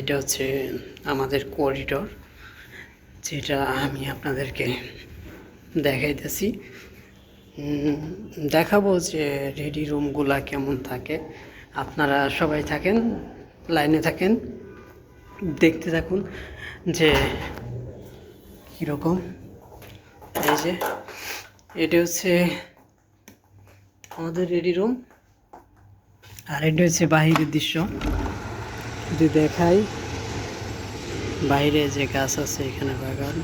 এটা হচ্ছে আমাদের করিডোর যেটা আমি আপনাদেরকে দেখাইতেছি। দেখাবো যে রেডি রুমগুলা কেমন থাকে। আপনারা সবাই থাকেন লাইনে থাকেন, দেখতে থাকুন যে কীরকম। এই যে, এটা হচ্ছে আমাদের রেডি রুম আর এটা হচ্ছে বাহিরের দৃশ্য। যদি দেখাই, বাইরে যে গাছ আছে এখানে বাগান,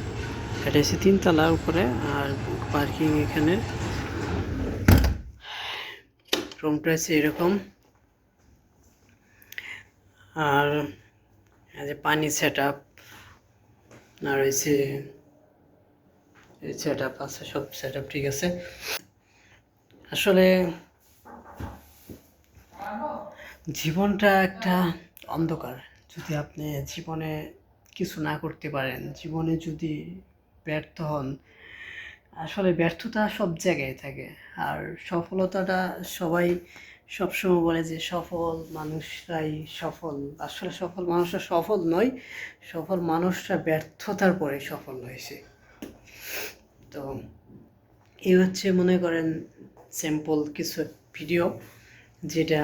এটা হচ্ছে তিনতলা উপরে আর পার্কিং এখানে। রুমটা হচ্ছে এরকম। আর যে পানি সেট আপ আর হয়েছে সেট আপ আছে, সব সেট আপ ঠিক আছে। আসলে জীবনটা একটা অন্ধকার। যদি আপনি জীবনে কিছু না করতে পারেন, জীবনে যদি ব্যর্থ হন, আসলে ব্যর্থতা সব জায়গায় থাকে। আর সফলতাটা সবাই সবসময় বলে যে সফল মানুষরাই সফল। আসলে সফল মানুষরা সফল নয়, সফল মানুষরা ব্যর্থতার পরে সফল হয়েছে। তো এই হচ্ছে মনে করেন সিম্পল কিছু ভিডিও যেটা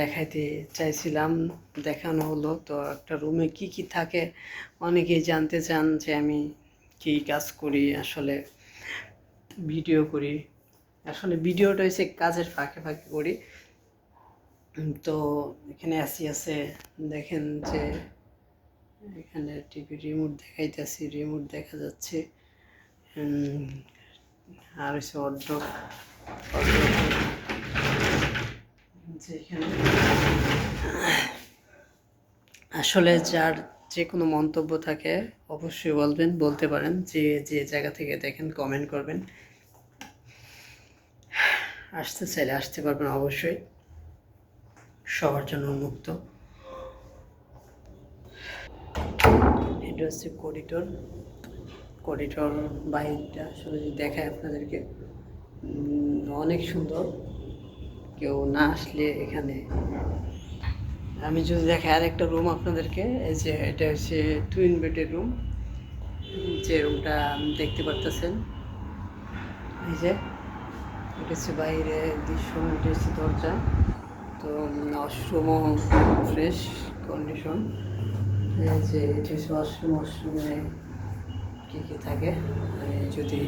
দেখাইতে চাইছিলাম, দেখানো হলো। তো একটা রুমে কি কি থাকে অনেকেই জানতে চান যে আমি কী কাজ করি, আসলে ভিডিও করি। আসলে ভিডিওটা হচ্ছে কাজের ফাঁকে ফাঁকে করি। তো এখানে আসি আছে, দেখেন যে এখানে টিভি রিমোট দেখাইতেছি রিমোট দেখা যাচ্ছে। আর হচ্ছে অর্ডক আসলে যার যে কোনো মন্তব্য থাকে, অবশ্যই বলবেন, বলতে পারেন, যে যে জায়গা থেকে দেখেন কমেন্ট করবেন। আসতে চাইলে আসতে পারবেন অবশ্যই। সবার জন্য উন্মুক্ত। এটা হচ্ছে করিডোর করিডোর বাইরটা আসলে দেখায় আপনাদেরকে অনেক সুন্দর। কেউ না আসলে এখানে। আমি যদি দেখাই আর একটা রুম আপনাদেরকে, এই যে এটা হচ্ছে টুইন বেডের রুম যে রুমটা দেখতে পারতেছেন। এই যে, এটা হচ্ছে বাইরে দৃশ্য, এটা হচ্ছে দরজা। তো ওয়াশরুম ফ্রেশ কন্ডিশন এই যে, এটা হচ্ছে ওয়াশরুম ওয়াশরুমে কী কী থাকে? আমি যদি